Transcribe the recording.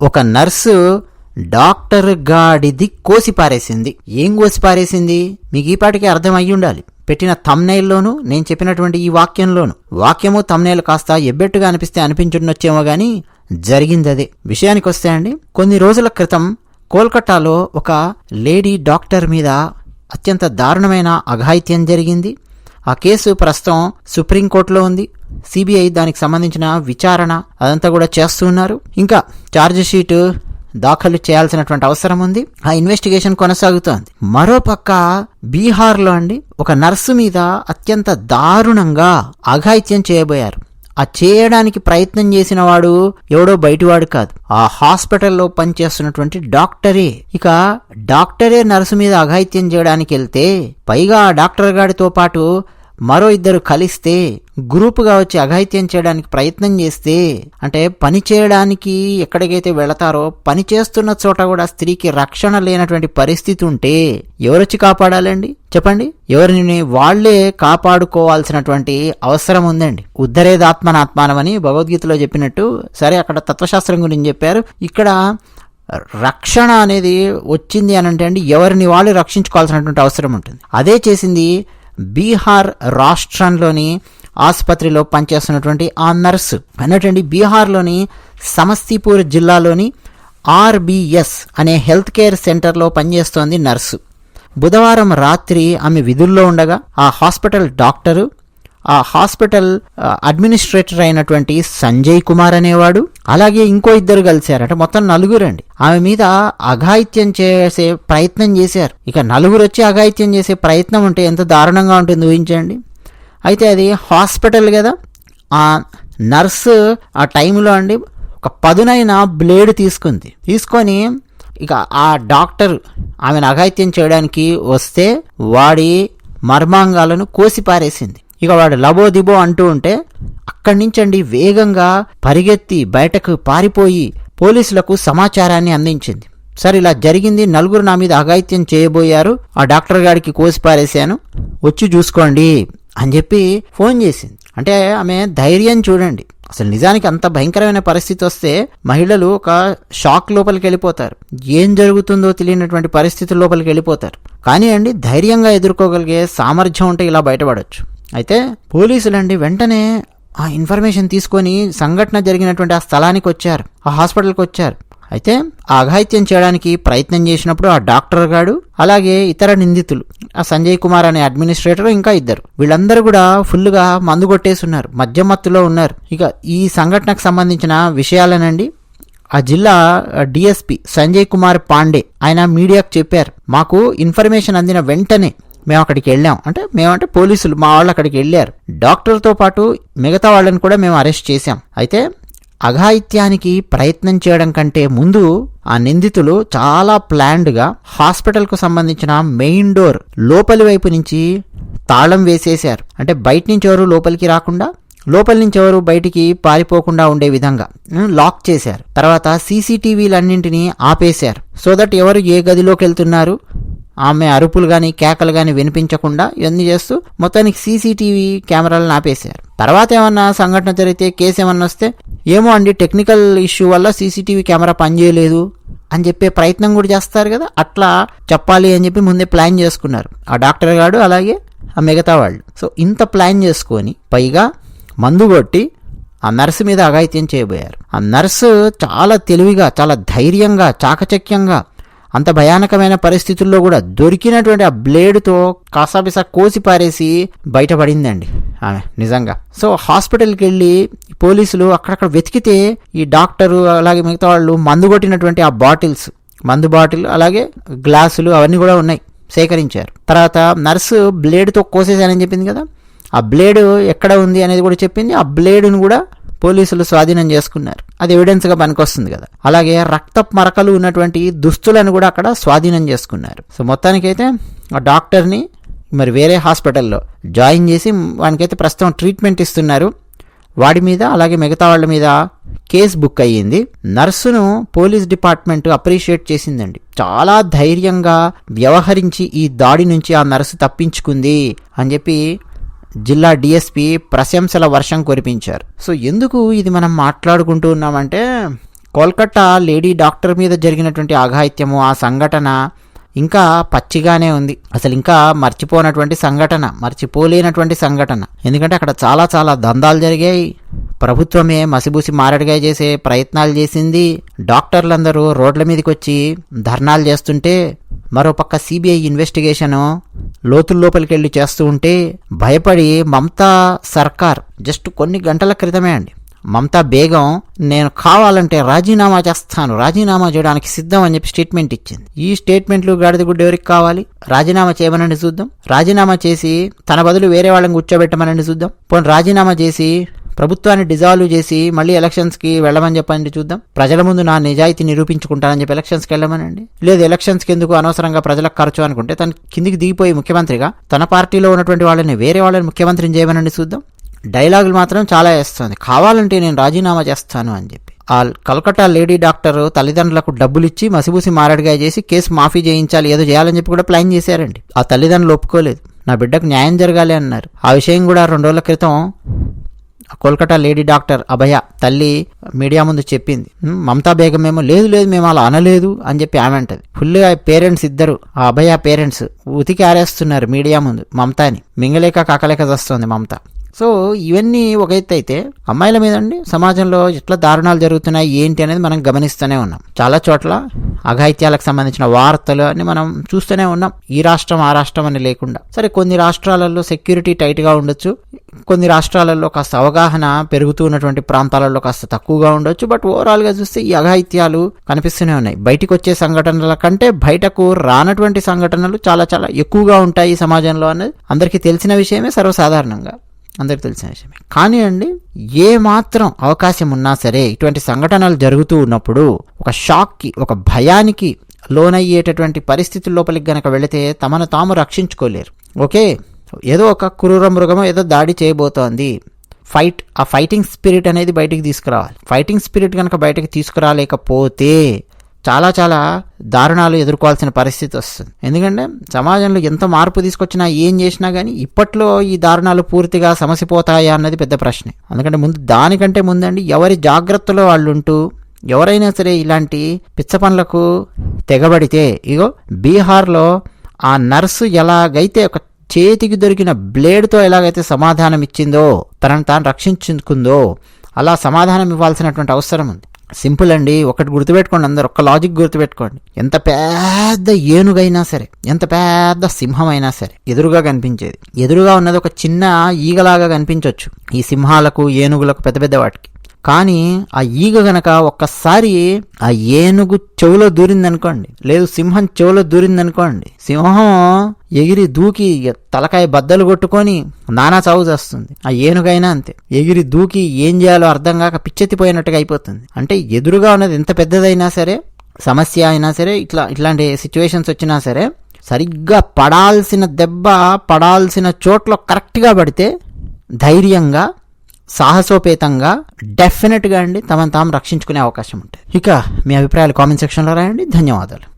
ఒక nurse doctor గాడిది కోసిపారేసింది ఏం కోసిపారేసింది మీకు ఈ పాటికి అర్థం అయ్యి ఉండాలి. పెట్టిన తమ్నైల్లోనూ నేను చెప్పినటువంటి ఈ వాక్యంలోను. వాక్యము తమ్నైల్ కాస్త ఎబ్బెట్టుగా అనిపిస్తే అనిపించుండొచ్చేమో గాని జరిగింది అదే విషయానికి వస్తే అండి కొన్ని రోజుల క్రితం కోల్కతాలో ఒక లేడీ డాక్టర్ మీద అత్యంత దారుణమైన అఘాయిత్యం జరిగింది. ఆ కేసు ప్రస్తుతం సుప్రీంకోర్టులో ఉంది. సిబిఐ దానికి సంబంధించిన విచారణ అదంతా కూడా చేస్తున్నారు ఇంకా ఛార్జ్ షీట్ దాఖలు చేయాల్సినటువంటి అవసరం ఉంది. ఆ ఇన్వెస్టిగేషన్ కొనసాగుతోంది. మరోపక్క బీహార్లో అండి ఒక నర్సు మీద అత్యంత దారుణంగా అఘాయిత్యం చేయబోయారు. ఆ చేయడానికి ప్రయత్నం చేసిన వాడు ఎవడో బయటివాడు కాదు. ఆ హాస్పిటల్లో పనిచేస్తున్నటువంటి డాక్టరే. ఇక డాక్టరే నర్సు మీద అఘాయిత్యం చేయడానికి వెళ్తే పైగా ఆ డాక్టర్ గాడితో పాటు మరో ఇద్దరు కలిస్తే గ్రూపుగా వచ్చి అఘాయిత్యం చేయడానికి ప్రయత్నం చేస్తే అంటే పని చేయడానికి ఎక్కడికైతే వెళతారో పని చేస్తున్న చోట కూడా స్త్రీకి రక్షణ లేనటువంటి పరిస్థితి ఉంటే ఎవరొచ్చి కాపాడాలండి? చెప్పండి. ఎవరిని వాళ్ళే కాపాడుకోవాల్సినటువంటి అవసరం ఉందండి. ఉద్ధరేదాత్మనాత్మానమని భగవద్గీతలో చెప్పినట్టు సరే అక్కడ తత్వశాస్త్రం గురించి చెప్పారు. ఇక్కడ రక్షణ అనేది వచ్చింది అని అంటే అండి ఎవరిని వాళ్ళు రక్షించుకోవాల్సినటువంటి అవసరం ఉంటుంది. అదే చేసింది బీహార్ రాష్ట్రంలోని ఆసుపత్రిలో పనిచేస్తున్నటువంటి ఆ నర్సు. అన్నటువంటి బీహార్లోని సమస్తీపూర్ జిల్లాలోని ఆర్బిఎస్ అనే హెల్త్ కేర్ సెంటర్లో పనిచేస్తోంది నర్సు. బుధవారం రాత్రి ఆమె విధుల్లో ఉండగా ఆ హాస్పిటల్ డాక్టరు ఆ హాస్పిటల్ అడ్మినిస్ట్రేటర్ అయినటువంటి సంజయ్ కుమార్ అనేవాడు అలాగే ఇంకో ఇద్దరు కలిశారు మొత్తం నలుగురండి. ఆమె మీద అఘాయిత్యం చేసే ప్రయత్నం చేశారు. ఇక నలుగురు వచ్చి అఘాయిత్యం చేసే ప్రయత్నం ఉంటే ఎంత దారుణంగా ఉంటుంది ఊహించండి. అయితే అది హాస్పిటల్ కదా. ఆ నర్సు ఆ టైంలో అండి ఒక పదునైన బ్లేడ్ తీసుకుంది. తీసుకొని ఇక ఆ డాక్టర్ ఆమెను అఘాయిత్యం చేయడానికి వస్తే వాడి మర్మాంగాలను కోసిపారేసింది. ఇక వాడు లబో దిబో అంటూ ఉంటే అక్కడి నుంచండి వేగంగా పరిగెత్తి బయటకు పారిపోయి పోలీసులకు సమాచారాన్ని అందించింది. సరే ఇలా జరిగింది నలుగురు నా మీద అఘాయిత్యం చేయబోయారు ఆ డాక్టర్ గారికి కోసి పారేశాను వచ్చి చూసుకోండి అని చెప్పి ఫోన్ చేసింది. అంటే ఆమె ధైర్యం చూడండి. అసలు నిజానికి అంత భయంకరమైన పరిస్థితి వస్తే మహిళలు ఒక షాక్ లోపలికి వెళ్ళిపోతారు. ఏం జరుగుతుందో తెలియనటువంటి పరిస్థితుల లోపలికి వెళ్ళిపోతారు. కానీ అండి ధైర్యంగా ఎదుర్కోగలిగే సామర్థ్యం ఉంటే ఇలా బయటపడవచ్చు అయితే పోలీసులండి వెంటనే ఆ ఇన్ఫర్మేషన్ తీసుకొని సంఘటన జరిగినటువంటి ఆ స్థలానికి వచ్చారు ఆ హాస్పిటల్కి వచ్చారు అయితే ఆ అఘాయిత్యం చేయడానికి ప్రయత్నం చేసినప్పుడు ఆ డాక్టర్ గాడు అలాగే ఇతర నిందితులు ఆ సంజయ్ కుమార్ అనే అడ్మినిస్ట్రేటర్ ఇంకా ఇద్దరు. వీళ్ళందరూ కూడా ఫుల్గా మందు కొట్టేసి ఉన్నారు మత్తులో ఉన్నారు. ఇక ఈ సంఘటనకు సంబంధించిన విషయాలనండి ఆ జిల్లా డిఎస్పి సంజయ్ కుమార్ పాండే ఆయన మీడియాకు చెప్పారు. మాకు ఇన్ఫర్మేషన్ అందిన వెంటనే మేము అక్కడికి వెళ్ళాం. అంటే మేమంటే పోలీసులు మా వాళ్ళు అక్కడికి వెళ్ళారు. డాక్టర్తో పాటు మిగతా వాళ్ళని కూడా మేము అరెస్ట్ చేశాం. అయితే అఘాయిత్యానికి ప్రయత్నం చేయడం కంటే ముందు ఆ నిందితులు చాలా ప్లాన్డ్గా హాస్పిటల్కు సంబంధించిన మెయిన్ డోర్ లోపలి వైపు నుంచి తాళం వేసేశారు. అంటే బయట నుంచి ఎవరు లోపలికి రాకుండా లోపలి నుంచి ఎవరు బయటికి పారిపోకుండా ఉండే విధంగా లాక్ చేశారు. తర్వాత సీసీటీవీలన్నింటినీ ఆపేశారు. సో దట్ ఎవరు ఏ గదిలోకి వెళ్తున్నారు ఆమె అరుపులు కానీ కేకలు కానీ వినిపించకుండా ఇవన్నీ చేస్తూ మొత్తానికి సీసీటీవీ కెమెరాలను ఆపేశారు. తర్వాత ఏమన్నా సంఘటన జరిగితే కేసు ఏమన్నా వస్తే ఏమో అండి టెక్నికల్ ఇష్యూ వల్ల సీసీటీవీ కెమెరా పనిచేయలేదు అని చెప్పే ప్రయత్నం కూడా చేస్తారు కదా అట్లా చెప్పాలి అని చెప్పి ముందే ప్లాన్ చేసుకున్నారు. ఆ డాక్టర్ గాడు అలాగే ఆ మిగతా వాళ్ళు. సో ఇంత ప్లాన్ చేసుకొని పైగా మందు కొట్టి ఆ నర్సు మీద అఘాయిత్యం చేయబోయారు. ఆ నర్సు చాలా తెలివిగా చాలా ధైర్యంగా చాకచక్యంగా అంత భయానకమైన పరిస్థితుల్లో కూడా దొరికినటువంటి ఆ బ్లేడ్తో కాసాపిసా కోసి పారేసి బయటపడిందండి ఆమె నిజంగా. సో హాస్పిటల్కి వెళ్ళి పోలీసులు అక్కడక్కడ వెతికితే ఈ డాక్టరు అలాగే మిగతా వాళ్ళు మందు కొట్టినటువంటి ఆ బాటిల్స్ మందు బాటిల్ అలాగే గ్లాసులు అవన్నీ కూడా ఉన్నాయి సేకరించారు. తర్వాత నర్సు బ్లేడ్తో కోసేసానని చెప్పింది కదా ఆ బ్లేడ్ ఎక్కడ ఉంది అనేది కూడా చెప్పింది ఆ బ్లేడ్ను కూడా పోలీసులు స్వాధీనం చేసుకున్నారు. అది ఎవిడెన్స్గా పనికొస్తుంది కదా. అలాగే రక్త మరకలు ఉన్నటువంటి దుస్తులను కూడా అక్కడ స్వాధీనం చేసుకున్నారు. సో మొత్తానికైతే ఆ డాక్టర్ని మరి వేరే హాస్పిటల్లో జాయిన్ చేసి వానికైతే ప్రస్తుతం ట్రీట్మెంట్ ఇస్తున్నారు. వాడి మీద అలాగే మిగతా వాళ్ళ మీద కేసు బుక్ అయ్యింది. నర్సును పోలీస్ డిపార్ట్మెంట్ అప్రిషియేట్ చేసిందండి. చాలా ధైర్యంగా వ్యవహరించి ఈ దాడి నుంచి ఆ నర్సు తప్పించుకుంది అని చెప్పి జిల్లా డిఎస్పీ ప్రశంసల వర్షం కురిపించారు. సో ఎందుకు ఇది మనం మాట్లాడుకుంటూ ఉన్నామంటే కోల్కతా లేడీ డాక్టర్ మీద జరిగినటువంటి అఘాయిత్యము ఆ సంఘటన ఇంకా పచ్చిగానే ఉంది. అసలు ఇంకా మర్చిపోనటువంటి సంఘటన మర్చిపోలేనటువంటి సంఘటన. ఎందుకంటే అక్కడ చాలా చాలా దందాలు జరిగాయి. ప్రభుత్వమే మసిబూసి మారడిగా చేసే ప్రయత్నాలు చేసింది. డాక్టర్లందరూ రోడ్ల మీదకి వచ్చి ధర్నాలు చేస్తుంటే మరోపక్క సిబిఐ ఇన్వెస్టిగేషన్ లోతుల వెళ్ళి చేస్తూ ఉంటే భయపడి మమతా సర్కార్ జస్ట్ కొన్ని గంటల క్రితమే అండి. మమతా బేగం నేను కావాలంటే రాజీనామా చేస్తాను రాజీనామా చేయడానికి సిద్ధం అని చెప్పి స్టేట్మెంట్ ఇచ్చింది. ఈ స్టేట్మెంట్లు గాడిద గుడ్డ ఎవరికి కావాలి? రాజీనామా చేయమనండి చూద్దాం. రాజీనామా చేసి తన బదులు వేరే వాళ్ళని కూర్చోబెట్టమనండి చూద్దాం. పోనీ రాజీనామా చేసి ప్రభుత్వాన్ని డిజాల్వ్ చేసి మళ్ళీ ఎలక్షన్స్కి వెళ్ళమని చెప్పండి చూద్దాం. ప్రజల ముందు నా నిజాయితీ నిరూపించుకుంటానని చెప్పి ఎలక్షన్స్కి వెళ్ళమనండి. లేదు ఎలక్షన్స్కి ఎందుకు అనవసరంగా ప్రజలకు ఖర్చు అనుకుంటే తన కిందికి దిగిపోయి ముఖ్యమంత్రిగా తన పార్టీలో ఉన్నటువంటి వాళ్ళని వేరే వాళ్ళని ముఖ్యమంత్రిని చేయమనండి చూద్దాం. డైలాగులు మాత్రం చాలా వేస్తుంది. కావాలంటే నేను రాజీనామా చేస్తాను అని చెప్పి. ఆ కలకట్టా లేడీ డాక్టర్ తల్లిదండ్రులకు డబ్బులు ఇచ్చి మసిబూసి మారడిగా చేసి కేసు మాఫీ చేయించాలి ఏదో చేయాలని చెప్పి కూడా ప్లాన్ చేశారండి. ఆ తల్లిదండ్రులు ఒప్పుకోలేదు. నా బిడ్డకు న్యాయం జరగాలి అన్నారు. ఆ విషయం కూడా రెండు రోజుల క్రితం కోల్కతా లేడీ డాక్టర్ అభయ తల్లి మీడియా ముందు చెప్పింది. మమతా బేగం ఏమో లేదు లేదు మేము అలా అనలేదు అని చెప్పి ఆమె అంటది. ఫుల్గా పేరెంట్స్ ఇద్దరు ఆ అభయ పేరెంట్స్ ఉతికి ఆరేస్తున్నారు మీడియా ముందు మమతాని. మింగలేక కాకలేక వస్తుంది మమత. సో ఇవన్నీ ఒక ఎత్తు అయితే అమ్మాయిల మీద అండి సమాజంలో ఎట్లా దారుణాలు జరుగుతున్నాయి ఏంటి అనేది మనం గమనిస్తూనే ఉన్నాం. చాలా చోట్ల అఘాయిత్యాలకు సంబంధించిన వార్తలు అని మనం చూస్తూనే ఉన్నాం. ఈ రాష్ట్రం ఆ రాష్ట్రం అని లేకుండా. సరే కొన్ని రాష్ట్రాలలో సెక్యూరిటీ టైట్గా ఉండొచ్చు. కొన్ని రాష్ట్రాలలో కాస్త అవగాహన పెరుగుతూ ఉన్నటువంటి ప్రాంతాలలో కాస్త తక్కువగా ఉండొచ్చు. బట్ ఓవరాల్గా చూస్తే ఈ అఘాయిత్యాలు కనిపిస్తూనే ఉన్నాయి. బయటకు వచ్చే సంఘటనల కంటే బయటకు రానటువంటి సంఘటనలు చాలా చాలా ఎక్కువగా ఉంటాయి ఈ సమాజంలో అనేది అందరికీ తెలిసిన విషయమే సర్వసాధారణంగా. అందరికి తెలిసిన విషయమే. కానీ అండి ఏ మాత్రం అవకాశం ఉన్నా సరే ఇటువంటి సంఘటనలు జరుగుతూ ఉన్నప్పుడు ఒక షాక్కి ఒక భయానికి లోనయ్యేటటువంటి పరిస్థితుల లోపలికి గనక వెళితే తమను తాము రక్షించుకోలేరు. ఓకే? ఏదో ఒక క్రూర మృగమో ఏదో దాడి చేయబోతోంది. ఫైట్ ఆ ఫైటింగ్ స్పిరిట్ అనేది బయటికి తీసుకురావాలి. ఫైటింగ్ స్పిరిట్ కనుక బయటికి తీసుకురాలేకపోతే చాలా చాలా దారుణాలు ఎదుర్కోవాల్సిన పరిస్థితి వస్తుంది. ఎందుకంటే సమాజంలో ఎంత మార్పు తీసుకొచ్చినా ఏం చేసినా కానీ ఇప్పట్లో ఈ దారుణాలు పూర్తిగా సమసిపోతాయా అన్నది పెద్ద ప్రశ్నే. ఎందుకంటే ముందు దానికంటే ముందండి ఎవరి జాగ్రత్తలో వాళ్ళు ఉంటూ ఎవరైనా సరే ఇలాంటి పిచ్చ పనులకు తెగబడితే ఇగో బీహార్లో ఆ నర్సు ఎలాగైతే ఒక చేతికి దొరికిన బ్లేడ్తో ఎలాగైతే సమాధానం ఇచ్చిందో తనను తాను రక్షించుకుందో అలా సమాధానం ఇవ్వాల్సినటువంటి అవసరం ఉంది. సింపుల్ అండి. ఒకటి గుర్తుపెట్టుకోండి అందరు ఒక్క లాజిక్ గుర్తుపెట్టుకోండి. ఎంత పెద్ద ఏనుగైనా సరే ఎంత పెద్ద సింహం అయినా సరే ఎదురుగా కనిపించేది. ఎదురుగా ఉన్నది ఒక చిన్న ఈగలాగా కనిపించవచ్చు ఈ సింహాలకు ఏనుగులకు పెద్ద పెద్ద వాటికి. కానీ ఆ ఈగ గనక ఒక్కసారి ఆ ఏనుగు చెవులో దూరిందనుకోండి లేదు సింహం చెవులో దూరిందనుకోండి సింహం ఎగిరి దూకి తలకాయ బద్దలు కొట్టుకొని నానా చావు చేస్తుంది. ఆ ఏనుగైనా అంతే. ఎగిరి దూకి ఏం చేయాలో అర్థం కాక పిచ్చెత్తిపోయినట్టుగా అయిపోతుంది. అంటే ఎదురుగా ఉన్నది ఎంత పెద్దదైనా సరే సమస్య అయినా సరే ఇట్లా ఇట్లాంటి సిచ్యువేషన్స్ వచ్చినా సరే సరిగ్గా పడాల్సిన దెబ్బ పడాల్సిన చోట్ల కరెక్ట్గా పడితే ధైర్యంగా సాహసోపేతంగా డెఫినెట్గా అండి తమను తాము రక్షించుకునే అవకాశం ఉంటుంది. ఇక మీ అభిప్రాయాలు కామెంట్ సెక్షన్లో రాయండి. ధన్యవాదాలు.